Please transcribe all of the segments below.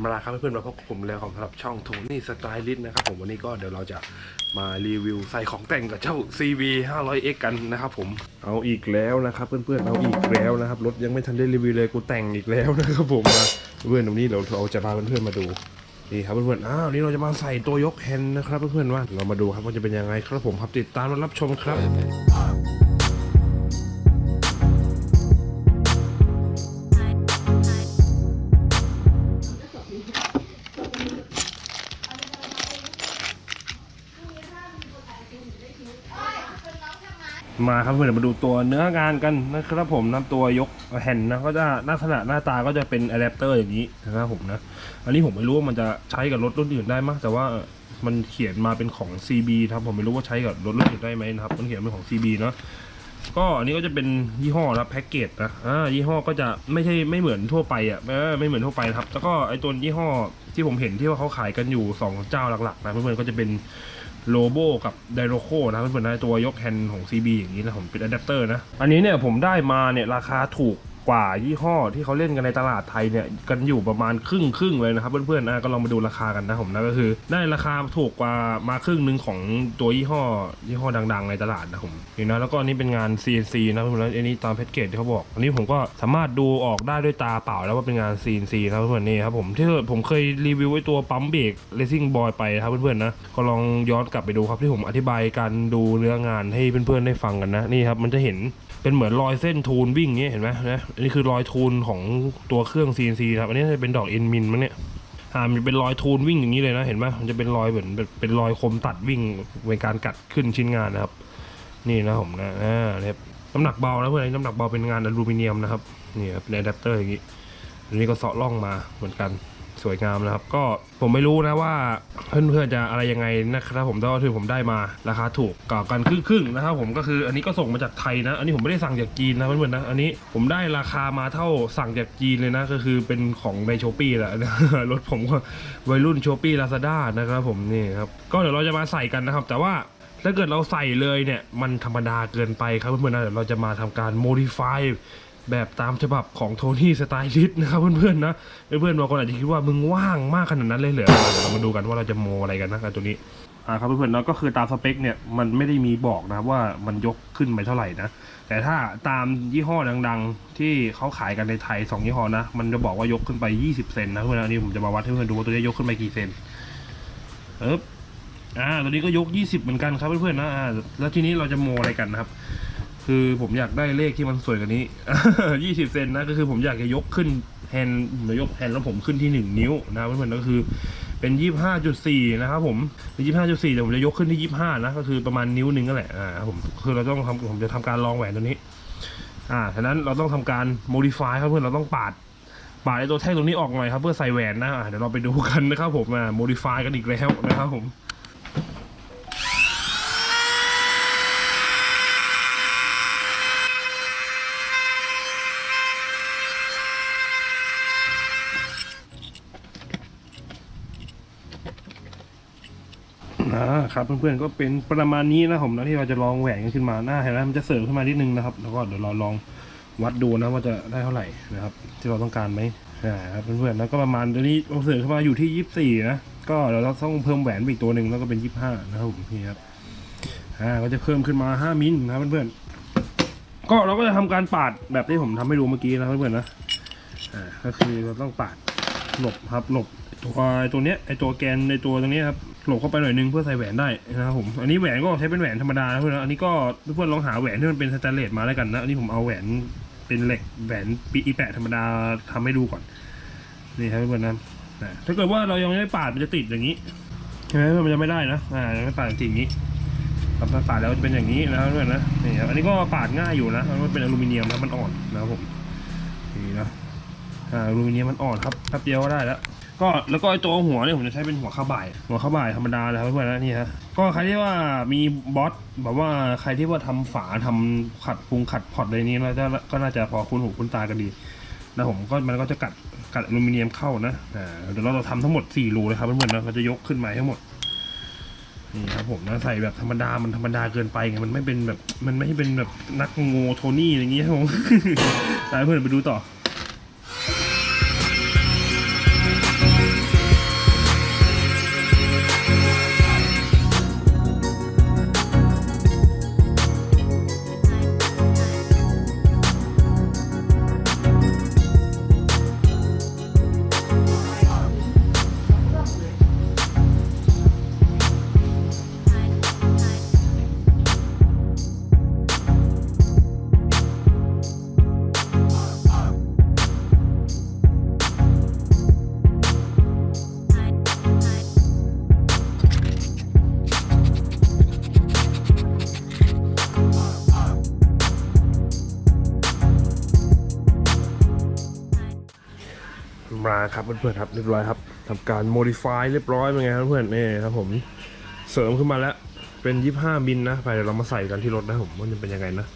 มาลาครับเพื่อนๆมาพบกับผมแล้วของสำหรับช่องโทนี่สไตลิสต์นะครับผมวันนี้ก็เดี๋ยวเราจะมารีวิวใส่ของแต่งกับเจ้า CV 500X กันนะครับผมเอาอีกแล้วนะครับ เพื่อนๆเอาอีกแล้วนะครับรถยังไม่ทันได้รีวิวเลยกูแต่งอีกแล้วนะครับผมมาเพื่อนๆตรงนี้เดี๋ยวเราจะพาเพื่อนๆมาดูนี่ครับเพื่อนๆอ้าวนี่เราจะมาใส่ตัวยกแฮนด์นะครับเพื่อนๆว่าเรามาดูครับว่าจะเป็นยังไงครับผมครับติดตามและรับชมครับ มาครับเพื่อนๆมาดูตัวเนื้องานกันนะครับผมนำตัวยกแผ่นนะก็จะลักษณะหน้าตาก็จะเป็นอะแดปเตอร์อย่างนี้นะครับผมนะ อันนี้ผมไม่รู้ว่ามันจะใช้กับรถรุ่นอื่นได้มั้ยแต่ว่ามันเขียนมาเป็นของ CB ครับผมไม่รู้ว่าใช้กับรถรุ่นอื่นได้ไหมนะครับมันเขียนเป็นของ CB เนาะก็อันนี้ก็จะเป็นยี่ห้อนะแพ็กเกจนะอ่ายี่ห้อก็จะไม่ใช่ไม่เหมือนทั่วไปอะไม่เหมือนทั่วไปครับ แล้วก็ไอตัวยี่ห้อที่ผมเห็นที่ว่าเขาขายกันอยู่สองเจ้าหลักๆนะเพื่อนๆก็จะเป็น โลโบกับไดโรโคนะเพื่อนๆนะตัวยกแฮนด์ของ CB อย่างนี้นะผมเป็นอะแดปเตอร์นะ อันนี้เนี่ยผมได้มาเนี่ยราคาถูก กว่ายี่ห้อที่เขาเล่นกันในตลาดไทยเนี่ยกันอยู่ประมาณครึ่งครึ่งเลยนะครับเพื่อนๆนะก็ลองมาดูราคากันนะผมนะก็คือ ได้ราคาถูกกว่ามาครึ่งหนึ่งของตัวยี่ห้อยี่ห้อดัง ๆ ในตลาดนะผมนี่นะแล้วก็อันนี้เป็นงาน CNC นะเพื่อนๆอันนี้ตามแพ็กเกจที่เขาบอก อันนี้ผมก็สามารถดูออกได้ด้วยตาเปล่าแล้วว่าเป็นงาน CNC นะเพื่อนๆนี่ครับผมที่ผมเคยรีวิวไอ้ตัวปั๊มเบรก Racing Boy ไปนะครับเพื่อนๆนะก็ลองย้อนกลับไปดูครับที่ผมอธิบายการดูเนื้องานให้เพื่อนๆได้ฟังกันนะนี่ครับมันจะเห็น เป็นเหมือนรอยเส้นทูนวิ่งอย่างเงี้ยเห็นไหมนะอันนี้คือรอยทูนของตัวเครื่อง CNC ครับอันนี้จะเป็นดอกเอ็นมินมั้งเนี่ยอ่ามันเป็นรอยทูนวิ่งอย่างนี้เลยนะเห็นไหมมันจะเป็นรอยเหมือนเป็นรอยคมตัดวิ่งในการกัดขึ้นชิ้นงานนะครับ นี่นะผมนะอ่าเนี่ยน้ำหนักเบานะเพื่อนน้ำหนักเบาเป็นงานอลูมิเนียมนะครับนี่ครับเป็นอะแดปเตอร์อย่างนี้อันนี้ก็เสาะล่องมาเหมือนกัน สวยงามนะครับ ก็ผมไม่รู้นะว่าเพื่อนๆจะอะไรยังไงนะครับผมแต่ว่าที่ผมได้มาราคาถูกกับกันครึ่งๆนะครับผมก็คืออันนี้ก็ส่งมาจากไทยนะ อันนี้ผมไม่ได้สั่งจากจีนนะเพื่อนๆนะอันนี้ผมได้ราคามาเท่าสั่งจากจีนเลยนะก็คือเป็นของในช้อปี้แหละรถผมก็วัยรุ่นช้อปี้ลาซาด้านะครับผมนี่ครับก็เดี๋ยวเราจะมาใส่กันนะครับ แต่ว่าถ้าเกิดเราใส่เลยเนี่ย มันธรรมดาเกินไปครับเพื่อนๆนะเดี๋ยวเราจะมาทำการ modify แบบตามฉบับของโทนี่สไตลิสต์นะครับเพื่อนๆนะเพื่อนๆบางคนอาจจะคิดว่ามึงว่างมากขนาดนั้นเลยเหรอเดี๋ยวเรามาดูกันว่าเราจะโมอะไรกันนะกับตัวนี้อ่าครับเพื่อนๆแล้วก็คือตามสเปคเนี่ยมันไม่ได้มีบอกนะครับว่ามันยกขึ้นไปเท่าไหร่นะแต่ถ้าตามยี่ห้อดังๆ ที่เขาขายกันในไทยสองยี่ห้อนะมันจะบอกว่ายกขึ้นไป 20 เซนนะเพื่อนๆอันนี้ผมจะมาวัดให้เพื่อนดูว่าตัวนี้ยกขึ้นไปกี่เซนเอ๊บอ่าตัวนี้ก็ยก 20 เหมือนกันครับเพื่อนๆนะอ่าแล้วทีนี้เราจะโมอะไรกันนะครับ คือผมอยากได้เลขที่มันสวยกว่านี้ 20 เซนนะ ก็คือผมอยากจะยกขึ้นแฮนด์หรือยกแฮนด์แล้วผมขึ้นที่ 1 นิ้วนะเพื่อนๆก็คือเป็น 25.4 นะครับผมเป็น25.4แต่ผมจะยกขึ้นที่ 25 นะ ก็คือประมาณนิ้วหนึ่งก็แหละ อ่าผมคือเราต้องทำผมจะทำการลองแหวนตัวนี้ อ่าฉะนั้นเราต้องทำการ modify ครับเพื่อนเราต้องปาดปาดไอ้ตัวแท่งตรงนี้ออกหน่อยครับเพื่อใส่แหวนนะอะเดี๋ยวเราไปดูกันนะครับผมอ่า modify กันอีกแล้วนะครับผม ครับเพื่อนๆก็เป็นประมาณนี้นะผมนะที่เราจะลองแหวนกันขึ้นมาหน้าเห็นไหมมันจะเสริมขึ้นมานิดนึงนะครับ แล้วก็เดี๋ยวเราลองวัดดูนะว่าจะได้เท่าไหร่นะครับ ที่เราต้องการไหมอ่าครับเพื่อนๆแล้วก็ประมาณตัวนี้เราเสริมขึ้นมาอยู่ที่ยี่สิบสี่นะก็เดี๋ยวเราต้องเพิ่มแหวนไปอีกตัวหนึ่งแล้วก็เป็นยี่สิบห้านะครับผมนี่ครับอ่าก็จะเพิ่มขึ้นมาห้ามิลนะเพื่อนๆก็เราก็จะทำการปาดแบบที่ผมทำให้ดูเมื่อกี้นะเพื่อนๆนะอ่าก็คือเราต้องปาดหลบครับหลบ ตัวไอตัวเนี้ยไอตัวแกนในตัวตรงนี้ครับหลบเข้าไปหน่อยนึงเพื่อใส่แหวนได้นะครับผมอันนี้แหวนก็ใช้เป็นแหวนธรรมดานะเพื่อนนะอันนี้ก็เพื่อนลองหาแหวนที่มันเป็นสแตนเลสมาแล้วกันนะอันนี้ผมเอาแหวนเป็นเหล็กแหวนปีอีแปะธรรมดาทำให้ดูก่อนนี่ครับเพื่อนนะถ้าเกิดว่าเรายังไม่ปาดมันจะติดอย่างนี้ใช่ไหมมันจะไม่ได้นะอ่ายังไม่ปาดติดอย่างนี้ครับถ้าปาดแล้วจะเป็นอย่างนี้นะครับเพื่อนนะนี่ครับอันนี้ก็ปาดง่ายอยู่นะมันเป็นอลูมิเนียมแล้วมันอ่อนนะครับผมนี่นะอ่าอลูมิเนียมมันอ่อนครับแป๊บเดียวก็ได้แล้ว ก็แล้วก็ไอตัวหัวเนี่ยผมจะใช้เป็นหัวข้าวบ่าย หัวข้าวบ่ายธรรมดาเลยครับเพื่อนๆนะนี่ฮะก็ใครที่ว่ามีบอสแบบว่าใครที่ว่าทำฝาทำขัดปรุงขัดพอร์ตอะไรนี้แล้วก็น่าจะพอคุ้นหูคุ้นตากันดีนะผมก็มันก็จะกัดกัดอลูมิเนียมเข้านะอ่าเดี๋ยวเราจะทำทั้งหมด4รูเลยครับเพื่อนๆนะเราจะยกขึ้นมาทั้งหมดนี่ครับผมนะใส่แบบธรรมดามันธรรมดาเกินไปไงมันไม่เป็นแบบมันไม่ใช่เป็นแบบนักโงโทนี่อย่างเงี้ยครับผมไปเพื่อนไปดูต่อ มาครับเพื่อนๆครับเรียบร้อยครับทำการ modify เรียบร้อยเป็นไงครับเพื่อนนี่ครับผมเสริมขึ้นมาแล้วเป็น 25มิลนะไปเดี๋ยวเรามาใส่กันที่รถนะผมว่าจะเป็นยังไงนะ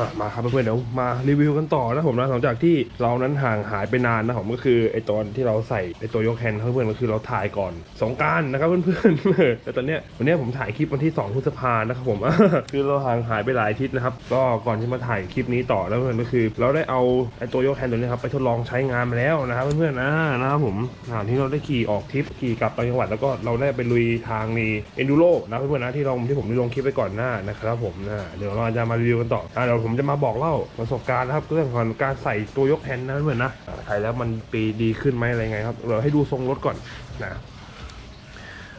อะมาครับเพื่อนๆเดี๋ยวมารีวิวกันต่อนะผมนะหลังจากที่เรานั้นห่างหายไปนานนะผมก็คือไอตอนที่เราใส่ไอตัวยกแฮนด์ครับเพื่อนๆก็คือเราถ่ายก่อนสงการนะครับเพื่อนๆแต่ตอนเนี้ยวันเนี้ยผมถ่ายคลิปวันที่2พฤษภานะครับผมคือเราห่างหายไปหลายอาทิตย์นะครับก็ก่อนที่มาถ่ายคลิปนี้ต่อแล้วเพื่อนก็คือ เราได้เอาไอตัวยกแฮนด์ตัวนี้ครับไปทดลองใช้งานมาแล้วนะครับเพื่อนๆนะนะครับผมอ่าที่เราได้ขี่ออกทริปขี่กลับต่างจังหวัดแล้วก็เราได้ไปลุยทางในเอนดูโรนะเพื่อนๆนะที่เราที่ผมได้ลงคลิปไปก่อนหน้านะครับผมนะเดี๋ยวเราจะมารีวิวกันต่ออ่าเดี๋ยวผมจะมาบอกเล่าประสบการณ์นะครับ เรื่องของการใส่ตัวยกแฮนด์นะเพื่อนนะใส่แล้วมันปีดีขึ้นไหมอะไรไงครับเดี๋ยวให้ดูทรงรถก่อนนะ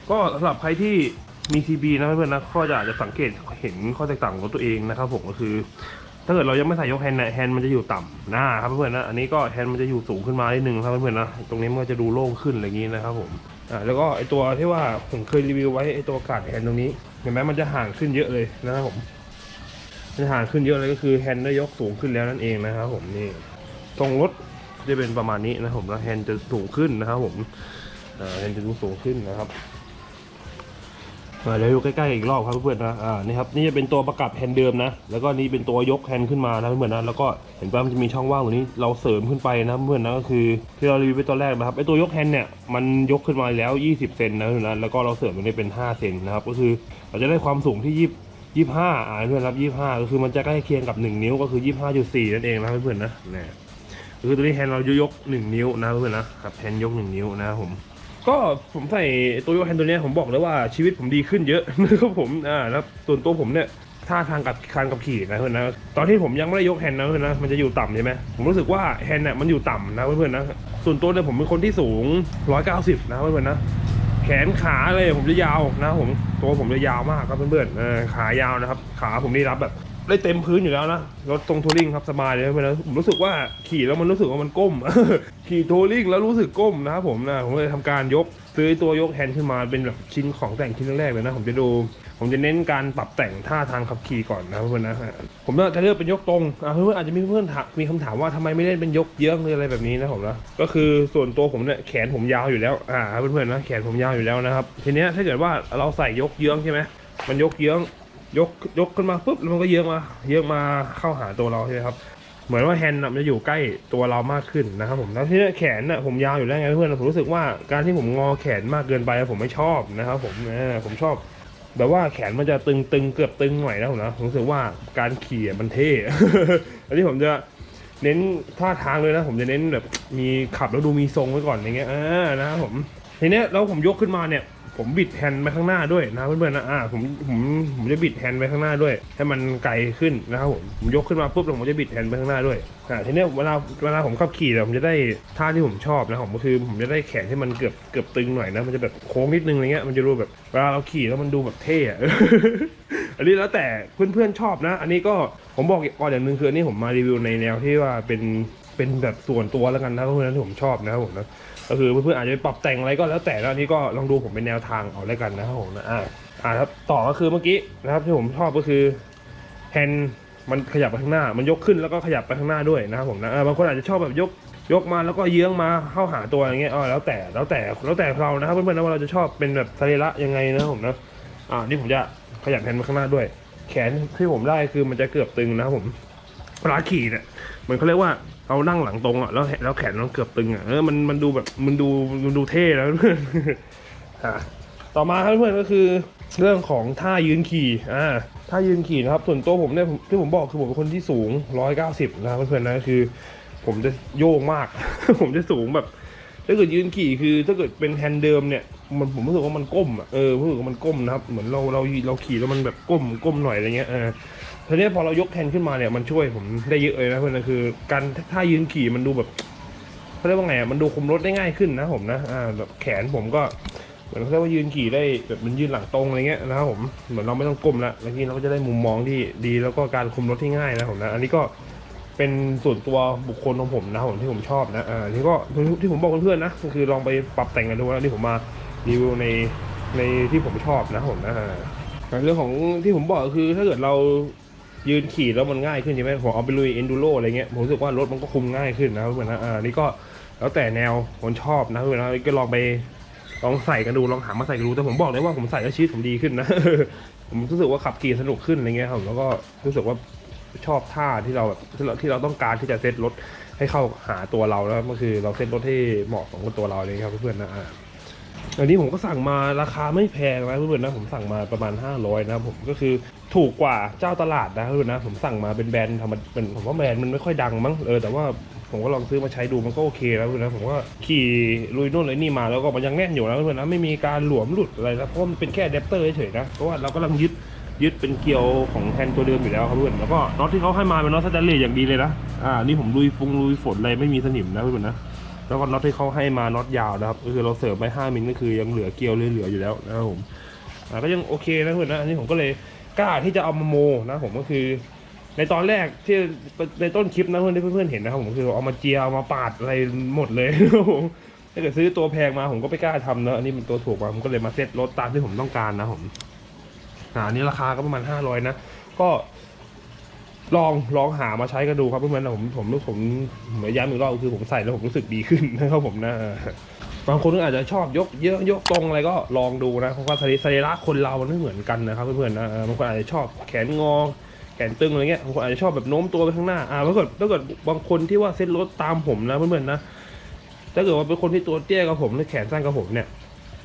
ก็สำหรับใครที่มี TB นะเพื่อนนะก็จะอาจจะสังเกตเห็นข้อแตกต่างของตัวเองนะครับผมก็คือ ถ้าเกิดเรายังไม่ใส่ยกแฮนด์เนี่ยแฮนด์มันจะอยู่ต่ำหน้าครับเพื่อนนะอันนี้ก็แฮนด์มันจะอยู่สูงขึ้นมานิดนึงครับเพื่อนนะตรงนี้มันก็จะดูโล่งขึ้นอะไรอย่างนี้นะครับผมอ่าแล้วก็ไอตัวที่ว่าผมเคยรีวิวไว้ไอตัวกาดแฮนด์ตรงนี้เห็นไหมมันจะห่างขึ้นเยอะเลยนะครับผม มันจะห่างขึ้นเยอะเลยก็คือแฮนด์ได้ยกสูงขึ้นแล้วนั่นเองนะครับผมนี่ทรงรถจะเป็นประมาณนี้นะครับผมแล้วแฮนด์จะสูงขึ้นนะครับผมแฮนด์จะดูสูงขึ้นนะครับอ่าเดี๋ยวดูใกล้ๆอีกรอบครับเพื่อนๆนะอ่านี่ครับนี่จะเป็นตัวประกับแฮนด์เดิมนะ แล้วก็นี่เป็นตัวยกแฮนด์ขึ้นมานะเพื่อนๆนะแล้วก็เห็นป่ะมันจะมีช่องว่างตรงนี้เราเสริมขึ้นไปนะเพื่อนๆนะก็คือที่เรารีวิวไปตอนแรกนะครับไอตัวยกแฮนด์เนี่ยมันยกขึ้นมาแล้ว 20 เซนนะเพื่อนๆนะแล้วก็เราเสริมตรงนี้เป็น 5 เซนนะครับก็คือเราจะได้ความสูงที่ ยี่ห้าอ่านเพื่อนรับยี่ห้าก็คือมันจะใกล้เคียงกับ1นิ้วก็คือ25.4นั่นเองนะเพื่อนๆนะเนี่ยคือตัวนี้แฮนด์เรายก1นิ้วนะเพื่อนๆนะครับแฮนด์ยก1นิ้วนะผมก็ผมใส่ตัวยกแฮนด์ตัวเนี้ยผมบอกเลยว่าชีวิตผมดีขึ้นเยอะนะครับผมอ่าแล้วส่วนตัวผมเนี่ยท่าทางกับการกับขี่นะเพื่อนนะตอนที่ผมยังไม่ได้ยกแฮนด์นะเพื่อนนะมันจะอยู่ต่ำใช่ไหมผมรู้สึกว่าแฮนด์เนี่ยมันอยู่ต่ำนะเพื่อนๆนะส่วนตัวเนี่ยผมเป็นคนที่สูง 190 นะเพื่อนๆนะ แขนขาเลยผมจะยาวนะผมตัวผมจะยาวมากครับเพื่อนๆเออขายาวนะครับ ขาผมนี่รับแบบได้เต็มพื้นอยู่แล้วนะรถตรงทัวริงครับสบายเลยเพื่อนผมรู้สึกว่าขี่แล้วมันรู้สึกว่ามันก้ม ขี่ทัวริงแล้วรู้สึกก้มนะครับผมนะผมเลยทำการยกซื้อตัวยกแฮนด์ขึ้นมาเป็นแบบชิ้นของแต่งชิ้นแรกเลยนะ ผมจะดู ผมจะเน้นการปรับแต่งท่าทางขับขี่ก่อนนะเพื่อนนะผมจะเลือกเป็นยกตรงเพื่อนๆอาจจะมีเพื่อนถามมีคำถามว่าทำไมไม่เล่นเป็นยกเยื้องหรืออะไรแบบนี้นะผมนะก็คือส่วนตัวผมเนี่ยแขนผมยาวอยู่แล้วอ่าเพื่อนๆนะแขนผมยาวอยู่แล้วนะครับทีเนี้ยถ้าเกิดว่าเราใส่ยกเยื้องใช่ไหมมันยกเยื้องยกยกขึ้นมาปุ๊บแล้วมันก็เยื้องมาเยื้องมาเข้าหาตัวเราใช่ไหมครับเหมือนว่าแฮนด์มันจะอยู่ใกล้ตัวเรามากขึ้นนะครับผมแล้วที่แขนน่ะผมยาวอยู่แล้วไงเพื่อนผมรู้สึกว่าการที่ผมงอแขนมากเกินไปผมไม่ชอบนะครับผมผมชอบ แบบว่าแขนมันจะตึงๆเกือบตึงหน่อยนะผมนะผมรู้สึกว่าการขี่มันเท่อันนี้ผมจะเน้นท่าทางเลยนะ ผมจะเน้นแบบมีขับแล้วดูมีทรงไว้ก่อนอย่างเงี้ยอ่านะครับผมทีเนี้ยแล้วผมยกขึ้นมาเนี่ย ผมบิดแฮนด์ไปข้างหน้าด้วยนะเพื่อนๆนะอ่าผมผมผมจะบิดแฮนด์ไปข้างหน้าด้วย ให้มันไกลขึ้นนะครับผมผมยกขึ้นมาปุ๊บล้วผมจะบิดแฮนด์ไปข้างหน้าด้วยอ่าทีเนี้ยเวลาเวลาผมขับขี่เนี่ยผมจะได้ท่าที่ผมชอบนะผมก็คือผมจะได้แขนที่มันเกือบเกือบตึงหน่อยนะมันจะแบบโค้งนิดนึงอะไรเงี้ยมันจะดูแบบเวลาเราขี่แล้วมันดูแบบเท่อะอันนี้แล้วแต่เพื่อนๆชอบนะ อันนี้ก็ผมบอกก่อนอย่างหนึ่งคืออันนี้ผมมารีวิวในแนวที่ว่าเป็น เป็นแบบส่วนตัวแล้วกันนะเพราะฉะนั้นผมชอบนะครับผมนะก็คือเพื่อนๆอาจจะปรับแต่งอะไรก็แล้วแต่แล้วนี้ก็ลองดูผมเป็นแนวทางเอาแล้วกันนะครับผมนะอ่าอ่าครับต่อก็คือเมื่อกี้นะครับที่ผมชอบก็คือแฮนด์มันขยับไปข้างหน้า มันยกขึ้นแล้วก็ขยับไปข้างหน้าด้วยนะครับผมนะบางคนอาจจะชอบแบบยกยกมาแล้วก็เยื้องมาเข้าหาตัวอย่างเงี้ยอ๋อแล้วแต่แล้วแต่แล้วแต่เรานะครับเพื่อนๆนะว่าเราจะชอบเป็นแบบสรีระยังไงนะครับผมนะอ่านี่ผมจะขยับแขนมาข้างหน้าด้วย แขนที่ผมได้คือมันจะเกือบตึงนะครับผมเวลาขี่เนี่ยเหมือนเขาเรียกว่า เรานั่งหลังตรงอะแล้วแล้วแขนเราเกือบตึงอะเออมันมันดูแบบมันดูมันดูเท่แล้วเพื่อนอะต่อมาครับเพื่อนก็คือเรื่องของท่ายืนขี่อ่าท่ายืนขี่นะครับส่วนตัวผมเนี่ยที่ผมบอกคือผมเป็นคนที่สูง 190 นะครับเพื่อนๆนะคือ ผมจะโยงมาก ผมจะสูงแบบถ้าเกิดยืนขี่คือถ้าเกิดเป็นแฮนด์เดิมเนี่ยมันผมรู้สึกว่ามันก้มอะเออรู้สึกว่ามันก้มนะครับเหมือนเราเราเราขี่แล้วมันแบบก้มก้มหน่อยอะไรเงี้ยเออ ทีนี้พอเรายกแฮนขึ้นมาเนี่ยมันช่วยผมได้เยอะเลยนะเพื่อนนะคือ การท่ายืนขี่มันดูแบบเขาเรียกว่าไงอะมันดูคุมรถได้ง่ายขึ้นนะผมนะอ่าแบบแขนผมก็เหมือนเขาเรียกว่ายืนขี่ได้แบบมันยืนหลังตรงอะไรเงี้ยนะครับผมเหมือนเราไม่ต้องก้มละแล้วทีเราก็จะได้มุมมองที่ดีแล้วก็การคุมรถที่ง่ายนะผมนะ อันนี้ก็เป็นส่วนตัวบุคคลของผมนะผมที่ผมชอบนะอ่าอันนี่ก็ที่ผมบอกเพื่อนๆนะก็คือลองไปปรับแต่งกันดูนะนี่ผมมารีวิวในในที่ผมชอบนะผมนะอ่าเรื่องของที่ผมบอกก็คือถ้าเกิดเรา ยืนขี่แล้วมันง่ายขึ้นใช่ไหมผมเอาไปลุยเอนดูโรอะไรเงี้ยผมรู้สึกว่ารถมันก็คุมง่ายขึ้นนะเพื่อนนะอ่านี่ก็แล้วแต่แนวคนชอบนะเพื่อนนะก็ลองไปลองใส่กันดูลองหามาใส่กันดูแต่ผมบอกเลยว่าผมใส่แล้วชีวิตผมดีขึ้นนะผมรู้สึกว่าขับขี่สนุกขึ้นอะไรเงี้ยครับแล้วก็รู้สึกว่าชอบท่าที่เราแบบที่เราที่เราต้องการที่จะเซตรถให้เข้าหาตัวเราแล้วก็คือเราเซตรถให้เหมาะสมกับตัวเราเลยครับเพื่อนๆนะ อันนี้ผมก็สั่งมาราคาไม่แพงนะเพื่อนๆนะผมสั่งมาประมาณ 500นะผมก็คือถูกกว่าเจ้าตลาดนะเพื่อนๆนะผมสั่งมาเป็นแบรนด์ธรรมดาเป็นผมว่าแบรนด์มันไม่ค่อยดังมั้งเออแต่ว่าผมก็ลองซื้อมาใช้ดูมันก็โอเคแล้วนะผมว่าขี่ลุยนู่นเลยนี่มาแล้วก็มันยังแน่นอยู่นะเพื่อนนะไม่มีการหลวมหลุดอะไรนะเพราะว่มันเป็นแค่อะแดปเตอร์เฉยๆนะเพราะว่าเรากำลังยึดยึดเป็นเกลียวของแฮนตัวเดิมอยู่แล้วครับเพื่อนแล้วก็น็อตที่เขาให้มาเป็นน็อตสแตนเลสอย่างดีเลยนะอ่านี่ผมลุยฟงลุยฝนอะไรไม่มีสนิมนะเพื่อนนะ แล้วก็น็อตที่เขาให้มาน็อตยาวนะครับก็คือเราเสริมไป5มิลก็คือยังเหลือเกลียวเหลือๆอยู่แล้วนะครับผมอ่าก็ยังโอเคนะเพื่อนนะอันนี้ผมก็เลยกล้าที่จะเอามาโมนะผมก็คือ ในตอนแรกที่ในต้นคลิปนะเพื่อนที่เพื่อนๆเห็นนะครับผมคือเอามาเจียเอามาปาดอะไรหมดเลยครับผมถ้าเกิดซื้อตัวแพงมาผมก็ไม่กล้าทำนะอันนี้มันตัวถูกมาผมก็เลยมาเซ็ตรถตามที่ผมต้องการนะผมอ่าอันนี้ราคาก็ประมาณห้าร้อยนะก็ ลองลองหามาใช้กันดูครับเพื่อนๆนะผมผมผมเหมือนย้ำอีกรอบคือผมใส่แล้วผมรู้สึกดีขึ้นนะครับผมนะบางคนอาจจะชอบยกเยอะยกตรงอะไรก็ลองดูนะเพราะว่าสรีสรีระคนเรามันไม่เหมือนกันนะครับเพื่อนๆนะบางคนอาจจะชอบแขนงอแขนตึงอะไรเงี้ยบางคนอาจจะชอบแบบโน้มตัวไปข้างหน้าอ่าถ้าเกิดถ้าเกิดบางคนที่ว่าเซ็ตรถตามผมนะเพื่อนๆนะถ้าเกิดว่าเป็นคนที่ตัวเตี้ยกับผมหรือแขนสั้นกับผมเนี่ย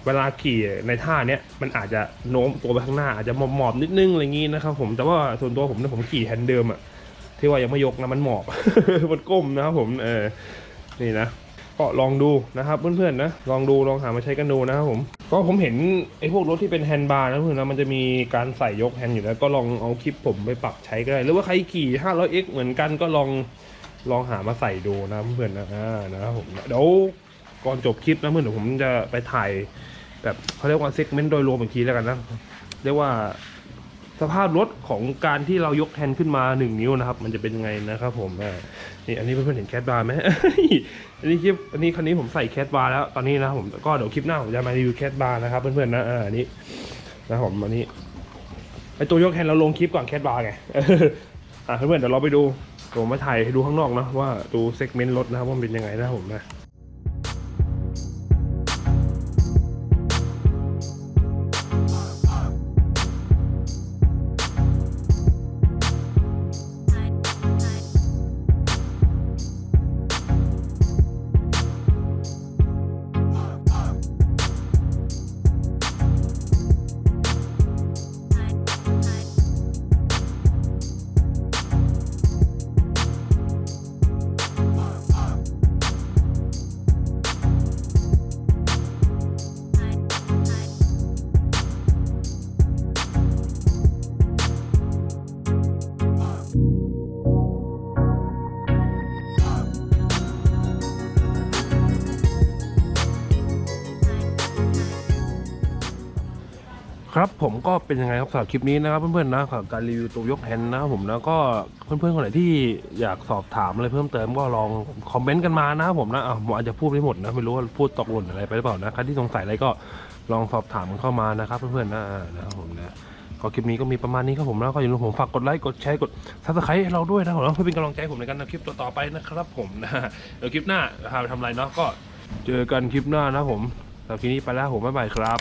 เวลาขี่ในท่าเนี้ยมันอาจจะโน้มตัวไปข้างหน้าอาจจะหมอบๆนิดนึงอะไรงี้นะครับผมแต่ว่าส่วนตัวผมเนี่ยผมขี่แฮนด์เดิมอะที่ว่ายังไม่ยกนะมันหมอบมันก้มนะครับผมเออนี่นะก็ลองดูนะครับเพื่อนๆนะลองดูลองหามาใช้กันดูนะครับผมก็ผมเห็นไอ้พวกรถที่เป็นแฮนด์บาร์นะเพื่อนนะมันจะมีการใส่ยกแฮนด์อยู่แล้วก็ลองเอาคลิปผมไปปรับใช้ก็ได้หรือว่าใครขี่ 500x เหมือนกันก็ลองลองหามาใส่ดูนะเพื่อนๆนะนะครับผมเดี๋ยวก่อนจบคลิปนะเพื่อนเดี๋ยวผมจะไปถ่าย แบบเขาเรียกว่าเซกเมนต์โดยรวมอีกทีแล้วกันนะเรียกว่าสภาพรถของการที่เรายกแฮนด์ขึ้นมาหนึ่งนิ้วนะครับ มันจะเป็นยังไงนะครับผมนี่อันนี้เพื่อนๆเห็นแคทบาร์ไหมอันนี้คลิปอันนี้คันนี้ผมใส่แคทบาร์แล้วตอนนี้นะผมก็เดี๋ยวคลิปหน้าผมจะมารีวิวแคทบาร์นะครับเพื่อนๆนะอันนี้นะผมอันนี้ไอตัวยกแฮนด์เราลงคลิปก่อนแคทบาร์ไงอ่าเพื่อนๆเดี๋ยวเราไปดูผมมาถ่ายให้ดูข้างนอกนะว่าดูเซกเมนต์รถนะครับว่าเป็นยังไงนะครับผมนะ ครับผมก็เป็นยังไงครับสำหรับคลิปนี้นะครับเพื่อนๆนะสำหรับการรีวิวตัวยกแฮนด์นะครับผมนะก็เพื่อนๆคนไหนที่อยากสอบถามอะไรเพิ่มเติมก็ลองคอมเมนต์กันมานะครับผมนะอะผมอาจจะพูดไม่หมดนะไม่รู้ว่าพูดตกหล่นอะไรไปหรือเปล่านะใครที่สงสัยอะไรก็ลองสอบถามกันเข้ามานะครับเพื่อนๆนะนะครับผมนะก็คลิปนี้ก็มีประมาณนี้ครับผมแล้วก็อย่าลืมผมฝากกดไลค์กดแชร์กดซับสไครต์ให้เราด้วยนะครับผมเพื่อเป็นกำลังใจผมในการทำคลิปต่อๆไปนะครับผมนะเดี๋ยวคลิปหน้าพาไปทำอะไรเนาะก็เจอกันคลิปหน้านะผมสำหรับคลิปนี้ไปแล้วผมบ๊ายบายครับ